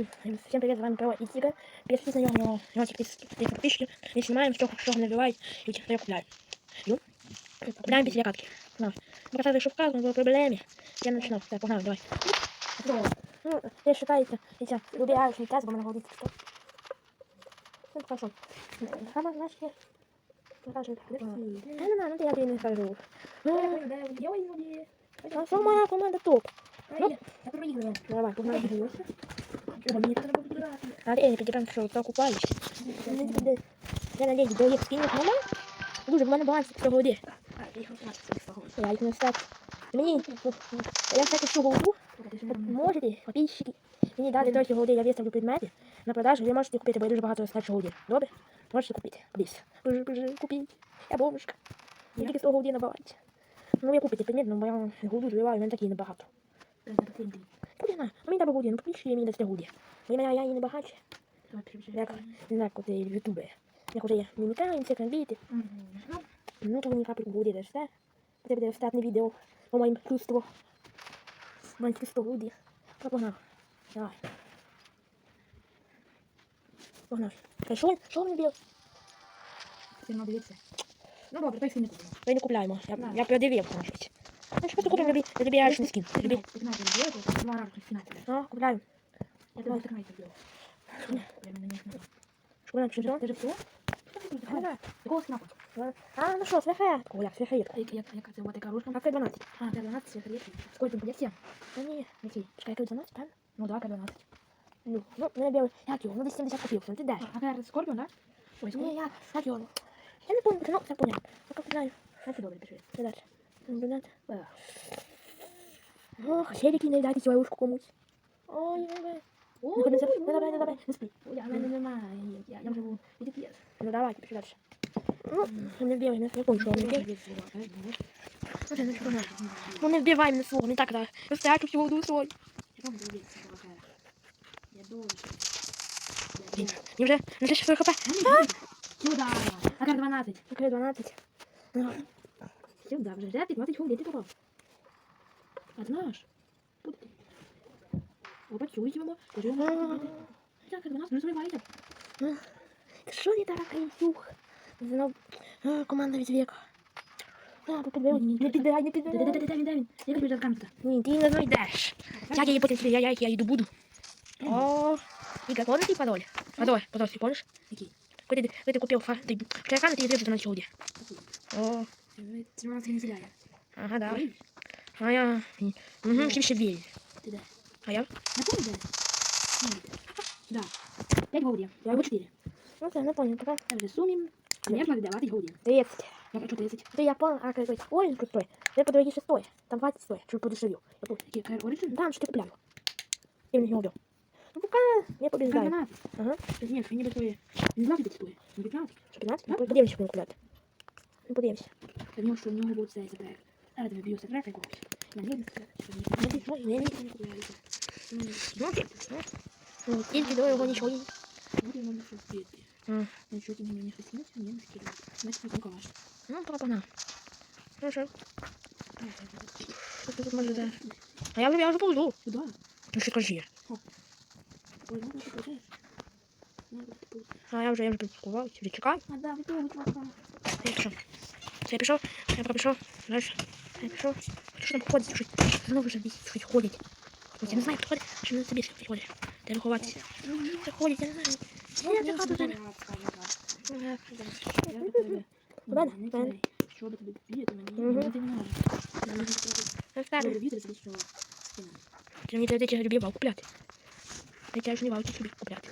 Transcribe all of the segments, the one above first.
Всем привет, с вами Про и Тигр. Подписывайтесь на него, него типа подписчики. Мы снимаем, что, что набивает, и я купляю. Ну, купляем без катки. На. Показывай, что вказано, было проблеме. Я начну. Так, погнали, давай. Ну, я считаете, эти не час, голодить, что? Ну, хорошо. Сама, знаешь, я... Покажи. Я не знаю, ну то я тебе не скажу. Ну, а що моя команда топ? Ну, Я проигрываю. давай, погнали. Оба, мне надо было играть. А я не підібрав, що так купаюсь. Я на леді до їх скинуть мама. Дуже в мене баланс цього води. А, я их автомат с того. Я їх не встать. Мені, ну, я кстати, всю голду, от можете, подписчики, мені дати трохи голди, я виставлю предмети на продажу, ви можете купити, бо я дуже багато старшої голди. Добре? Можете купити. Пліс. Боже, боже, купіть. Я бомжка. Я тільки 100 голди на балансі. Ну, ви купите предмет, ну, бо я голду зливаю, в мене такі небагато. Ну, не знаю, а мені треба голди, ну, подписчики мені дасте голди. Бо я, я і не багатше. Як, не знаю, коли в ютубі. Як уже є мімікаємося, комбіти. Ну, то мені капельку голди дасте. Це буде остатнє відео по моїм чувству. Моїм чувству голди. Ну, погнав. Давай. Погнав. Та Що, що він бив? Ти не дивиться. Ну добре, той сильний купимо. Ми не купляємо. Я, я значить. Ну, що ти купив, любі, любі аршний скін. Любі. Пятнадцать сделал, только два раза финальный. А, купляю. Я тебе так найти сделал. Я на них нажал. Що вона Ты чи же, ты же все? Ага. Такого скинапа. А, ну що, свяхетку, як свяхетку. Як, як, як це, вот така ручка. А, 12. А, К12 свяхетки. Сколько там, 7? Та ні, який? Чекай, який 12, правильно? Ну да, К12. Ну, ну, мене білий. Як його? Ну, десь 70 купив, ти де? А, К Скорпион, да? Ой, Ні, Скорпион. я, як його? Я не пам'ятаю, ну, це понятно. Ну, как знаю. Как ты добре пиши. Це далі. Ну, 12. Да. Ох, ще який не дайте свою ушку комусь. Ой, не дай. Ой, Ну, не ой, заб- ой, не давай, не ой, давай, ой. не спи. Ой, Я, мене немає. Я, я живу. Іди п'єс. Ну, давайте, пішли далі. Ну, не вбивай, не закончу, не вбивай. Слушай, ну, що, ну, не вбивай мене свого, не так, так. Розтрату всю воду свою. Я должен. Блін, мені вже на 34 хп. Сюда. А как 12? Окей, 12. Ну, Сюда, вже вже 15 хвилин, ти попав. Однаш. Тут. Опа, чуєте воно? Так, 12, не зривайте. Що не так, Юх? Знов а, команда від віка. А, ти підбив. Не підбирай, не Де, де, де, підбирай. де, де він, де він? Як тобі камера? Ні, ти не знайдеш. Як я її потім собі, я, я, я йду буду. О, Віка, помниш твій пароль? Пароль, пароль, ти помниш? Який? Коли ти, коли ти купив фар, ти вчора ти відкрив на сьогодні. О, 17 не зря я. ага, да. А я... Угу, ще ще дві. Ти де? А я? Не помню, де? Ні, де. Да. 5 голдів. Я Або 4. Ну, це не понял, така. Я вже сумім. Конечно, давати голдів. 30. Я хочу 30. Ты я понял, а какой? Ой, он крутой. Я по дороге стоит. Там 20 стоит, чуть подешевел. Я понял. Які кайр оригін? Там что ты куплял. Я не убил. Ну пока я побеждаю. 12. Ага. Ні, він ніби стоїть. Не 20 стоїть. Не 15. Что, 15? Да? Ну, подивимся, что купляти. Ну, подивимся. Та в нього що в нього буде цей секрет. Зараз я б'ю секрет якогось. Я не секрет. Ну, ти що, не, не. не купляюся. Ну, ти, ну. Ну, тільки до його нічого. не- Вот я могу что спеть. М. Ну что, ты меня не хотел, не не скидывай. Значит, не калаш. Ну, пока погнал. Ну, що? Що ти тут може да? А я вже, я вже повзу. Куда? Ну, що кажи. Ой, ну ты получаешь. Ну, вот ты получаешь. А я вже, я вже підпускував. Вже чекай. А, да, вы тоже, чувака. Я пішов. Це я пішов, я пропішов. Дальше. Я пішов. Хочу що там ходить, щось. Знову вже десь щось ходять. Я не знаю, хто ходить, чи не собі щось ходить. Де ховатися. Це ходять, я не знаю. Я не хату зараз. Ладно, ладно. Що би тобі бити мені? Мгм. Мені це не надо. Мені не треба. Я встану. Добре, вітер, це що? Ти мені треба ті любі купляти. Я тебе ж не валки собі купляти.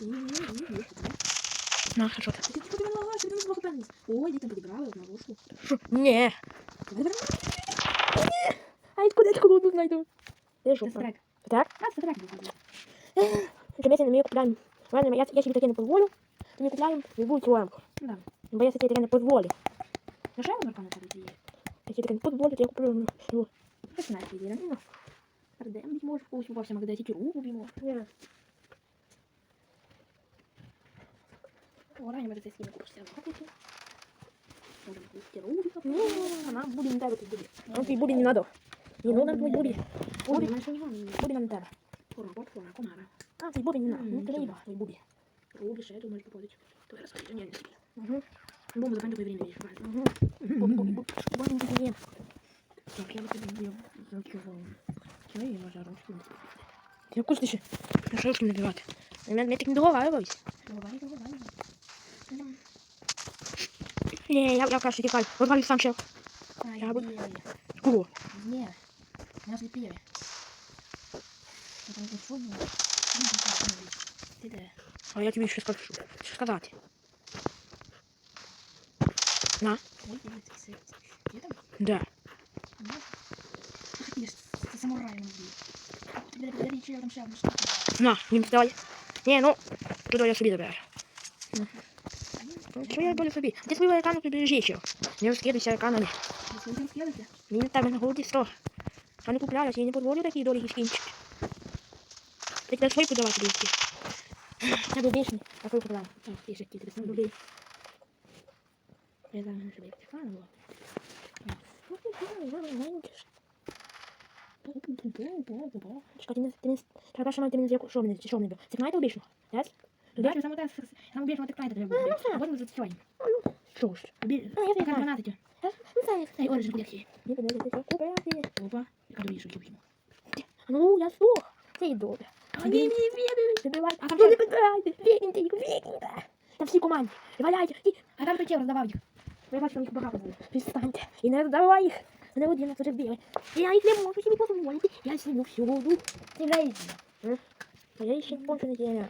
Ні, ні, ні, ні, ні. На, а що ти? Ти що ти мене лагаєш? Ти мене плохо пам'ятаєш. Ой, діти підібрали одну ложку. Що? Ні. Давай, давай. А я куди таку воду знайду? Де Це жопа? стрек. Так? А, це стрек буде. Чи ми це не ми купляємо? Ладно, я, я собі таке не позволю. То ми купляємо любую цю ламку. Да. Бо я собі таке не позволю. Ну, що я можу пам'ятати є? Я собі таке не позволю, то я куплю. Ну, Ти знаєш, іди, ну. Ардем бить можеш, когось попався, магазин руку б'ємо. ні. О, раніше може це скине купиш все одно. Можемо купити руку. Ну, а нам буде не треба тут буде. Нам твій буде не надо. Не ну нам твій буде. Буде, менше не Буде нам не треба. Форум. Комара, комара. А, цей бубін не надо. М, Ну, ти не нічого. їба, твій бубі. Рубі, ще тут може попадати. То я розкажу, ні, не собі. Угу. Бомбу запам'ятаю, такої время віч, правильно. Угу. Бубі, бубі, бубі. Бубі, бубі, бубі. Так, я бы тебе зачувал. Чего я его жару? Ти вкус ти ще? Я що ручками набивати? Мене так не договарювався. Говори, говори. Ні, я, я краще тікаю. Вибрали сам ще. Ай, Я бы- не, Кого? не. Я слепее. Это не шумно. Ты да. А я тобі ще скажу. Що сказати? На. Ой, ты это, кстати. Где там? Да. Ну. Ах ты ж, ты самурай на мне. Тебе подари, че я там шагну, что ты? На, їм давай. Ні, ну, туди я собі забираю. Ну, Що я буду собі? Ти свою екрану прибережи ще. Не розкидайся екранами. Если вы следуете, Він в тебе на голоді сто. Я не купляю, я не позволю такі дорогі скінчики. Ти тебе свої подавати будеш. Я був більший, а свої подавай. а, ты же какие-то Ну, смыслы. блін. Я знаю, что я птица была. Ну, ти знаєш, я маленький ж. Чекай, ти не, ти не, треба що ти не зряку, що мене, чи що мене бив? Це знаєте обічно? Yes? Да, что самое так, самое бежать вот такая треба Ну, будет. ну, А вот мы зацепаем. Що ж? Бежать. Ну, я Как знаю. гранаты эти. Ну, це, Эй, оранжевый кулаки. Ні, не, не, не, купляти. Опа. Как думаешь, что ему? Ну, я слух. Це й добре. А, не, не, не, Забивай. А там Ну, що? не питайте, вікніть, вікніть. Там всі команді. Валяйте, і А там ключей раздавал их. Ви бачите, їх багато було. Підстаньте. І не роздавай їх. Не один, а вже бігай. Я їх не можу собі дозволити. Я сидю всюду. Ты лезешь. А я ще кончу не знаю.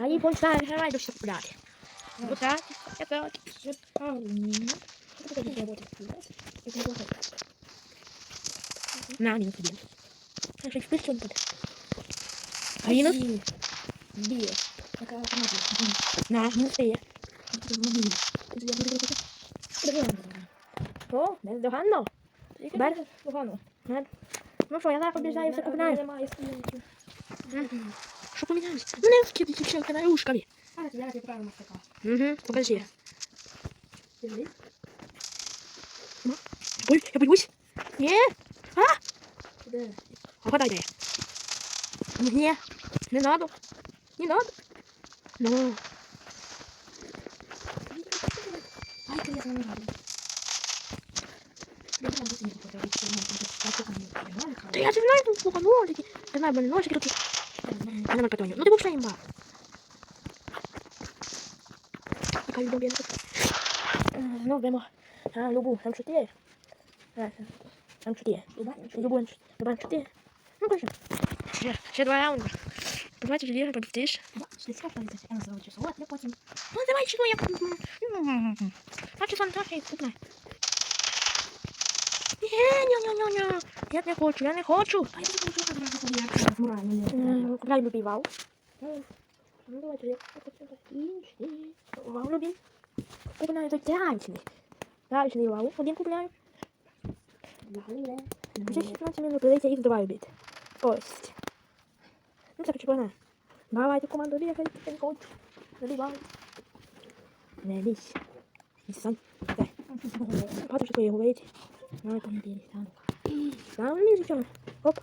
А їй кончаю, давай до всіх купляти. Вот так, я так. На, він тобі. Я ще спиш, що не буде. А він ось? Бие. Такая автоматика. На, він стає. Подожди. О, бездоганно. Бер. Погано. Ну що, я зараз побіжаю, все купляю. Немає скинути. Що поміняюсь? Ну не скидай дівчинка на ушками. А, я тебе правильно сказала. Угу, покажи. Ти живий? Ой, я боюсь. Ні, Де? угадай, де я. Ні, не надо. Не надо. Ну, Ай, ти я не рада. Я там бути не попадаю, що я не попадаю. та я же знаю, тут плохо ножики. Я знаю, мене ножики тут. Я нема патронів. Ну ти взагалі імба. Яка любов, я не хочу. Е, Знов беремо а, любу М4. Е, М4. Любу М4. Любу М4. Ну, кажи. Ще, ще два раунди. Давайте железо победишь. Ти скажеш, що я називаю часу. От, я потім. Ну давай чего я... А что сам так и купна? Не-не-не-не-не. Я не хочу, я не хочу. А я не хочу, що я зразу Самурай, мені. Е, Купляй любий вау. Ну давайте я інший. Вау любий. Купляю тут дачний. Дачний вау. Один купляю. Вже 16 минут, придеться їх два любити. Ось. Ну так, чого Давайте команду бігайте, я не хочу. Забивай. Не лізь. Сань. Дай. Що твоє говорить. Давай там білі, там. Там не нічого. Оп.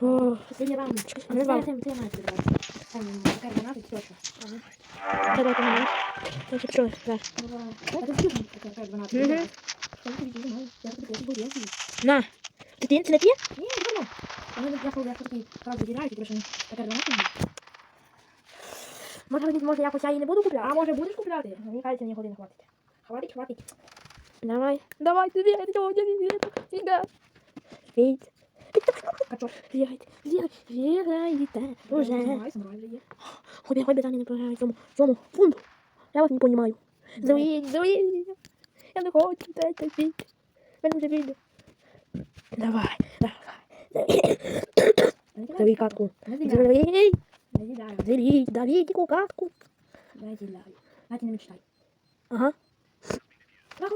О, Последний раунд. А не вам. Ти маєш підбирати. Там така граната, все що. давай помогай. Я ще пішов. Да. А ти скажи, така граната. Мгм. Я тобі не знаю. Я тобі просто буду, я тобі. На. Ти ти не п'є? Ні, не знаю. А я я коли я такий правда граю, ти просто така граната. Може, може, може, якось я її не буду купляти? А може будеш купляти? Мені кажеться, мені години хватить. Хватить, хватить. Давай. Давай, ти бігай, сьогодні бігай. Бігай. Віть. Качок. Бігайте, бігайте, бігайте. Уже. Самурай, самурай вже є. Хобі, хобі, там не програю цьому, цьому фунду. Я вас не понимаю. Зоїть, зоїть. Я не хочу дайте піть. Мене вже вийде. Давай, давай. Зови катку. Не зіляю. Зови, Не зіляю. зови, дави ку катку. Не зіляю. Навіть не мечтай. Ага. Я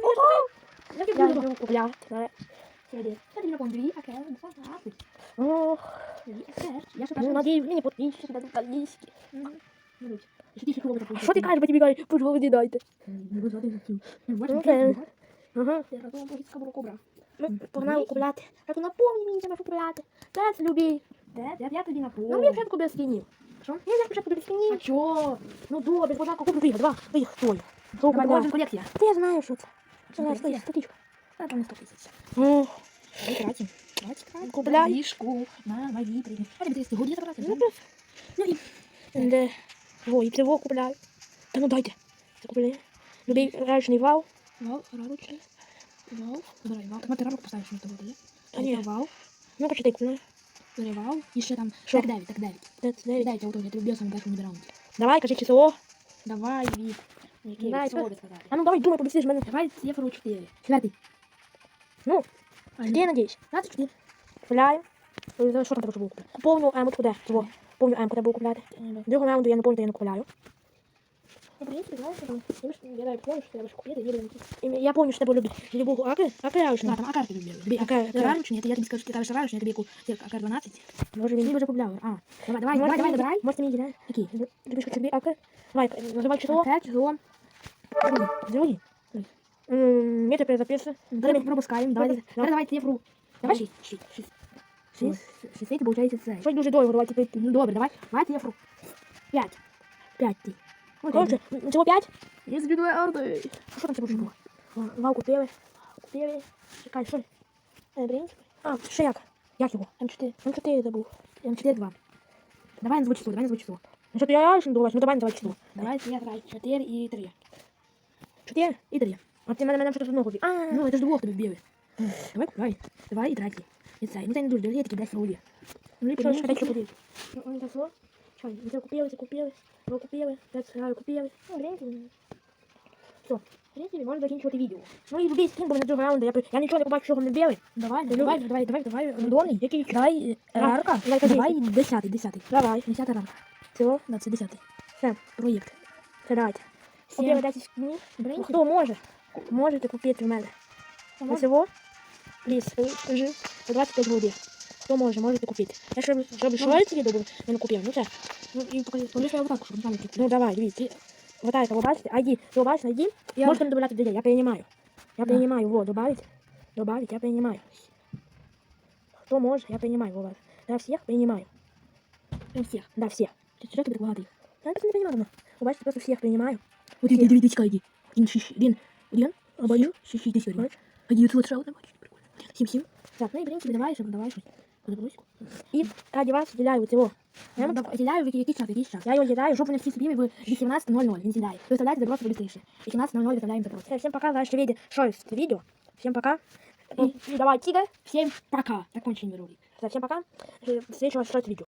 Я тебе буду. йду купляти. Среди. Среди на Бондри, АКР, Мусор, Африк. Ох. Среди АКР. Я же прошу. Надеюсь, мне подписчики дадут по-английски. Що ти кажеш, бо тобі кажуть, пусть голоді дайте. Ага. Погнали купляти. Так наповні мені треба купляти. Зараз любі. Де? Я тобі наповню. Ну, мені вже купив скінів. Що? Я зараз вже купив скінів. А чого? Ну, добре, спочатку куплю їх, два. Ти їх твої. Добре, колекція. Ти знаєш, що це. Це знаєш, статичка. А там не 100 тисяч. Ну, Давай тратим. Давайте тратим. Купляй. Ліжку на мої прийми. А тебе ти годні забрати? ну, Ну, ну і де. Во, і цього купляю. Та ну дайте. Це купляю. Любий речний вал. вал, рамочний. Вал. Забирай вал. Так, ти рамок поставиш на того, да? Та ні. Вал. Ну, почитай, купляю. Бери вал. І ще там. Що? Так 9, так 9. Де це дев'ять? 9, а от я тобі б'єсом першому не раунді. Давай, кажи число. Давай, Вік. Який Давай, слово пер- сказати? А ну давай, думай, побісиш мене. Давай цифру 4. Четвертий. Ну, А, Где, надеюсь? 24. Купляю. Е, Що там треба було купляти? Повну емочку, де? Цього. Повну емку треба було купляти. Другу раунду я не пам'ятаю, я не купляю. Ну, в принципі, знаєш, там, я навіть помню, що треба ж купити, є І Я пам'ятаю, що тебе любить. Любу аки, аки Да, раушна. там акар тобі Тобі Акар, акар так. ранчу, ні, я тобі скажу, що ти ставиш ранчу, я тобі яку це акар 12. Може Ти він. вже купляв. А, давай, давай, давай, давай, давай. Може мені діляє? Який? Любиш хоч собі аки? Давай, називай число. Опять число. Другий. М, Метр перезаписи. Давай пропускаємо. Давай, Давай. давай, давай цифру. Давай 6. 6. 6. 6. 6, це виходить це. Щось дуже довго, давайте пити. Ну, добре, давай. Давай цифру. 5. 5 ти. Коротше, цього п'ять? Я собі двоє орди. Що там це буде було? Вал купили. Купили. Чекай, що? Е, принцип. А, ще як? Як його? М4. М4 забув. М4 2. Давай назву число, давай назву число. Ну що ти я ще не думаєш? Ну давай називай число. Давай я грай. 4 і 3. Чотири? І 3. А ти мене мене щось одного А, Ну, це ж двох тобі вбили. Давай купляй. Давай і третій. І цей. Ну, це не дуже дорогі, такі десь рулі. Ну, і що, що що буде. Ну, так слово? Чай, це купили, це купили, це купили, це купили. Ну, гляньте. Все, в принципі, можна закінчувати відео. Ну і любий скін буде на другого раунду, я, я нічого не побачу, що не білий. Давай, давай, давай, давай, давай. Рандомний? Який? Давай, А, е, рарка. давай. Давай, десятий, десятий. Давай. Десятий ранка. Цього, Да, це десятий. все, Проєкт. це давайте. Купили 10 скінів. Хто може? Можете купити в мене. На цього, пліс, скажи, по 25 голубів. Хто може, можете купити. Я щоб, щоб шоці відео було, я не купив. Ну це, Ну, і покажи, поліс я отак, щоб там не ну давай, дивіться. Вот это вы бачите, ID, вы бачите ID, Я- можете не добавлять людей, я принимаю. Я Да. принимаю, вот, добавить, добавить, я принимаю. Кто может, я принимаю, вот. Да, всех принимаю. Прям всіх. Да, всех. Чи що тобі так багато їх? Я просто не понимаю, ну. Вы бачите, просто всех принимаю. От іди, дивіться, чекай, іди. Один, шість, один, один, а бачу, шість, шість, десять. Бачиш? А ді, тут ще один, бачиш, прикольно. Сім, сім. Так, ну и, в Тобі принципе, давай, щоб давай щось. Подоброску. и ради вас уделяю вот его. Я діляю, в який який час, який час. Я его уделяю. Щоб вони всі собі в 18.00 він сідає. Ви вставляєте заброску швидше. 18.00 виставляємо запрос. Всем всем пока, дальше видео, что есть видео. Всем пока. И- И, давай, тигр. Всім пока. Закончили ролик. Всем пока. Встречу вас в видео.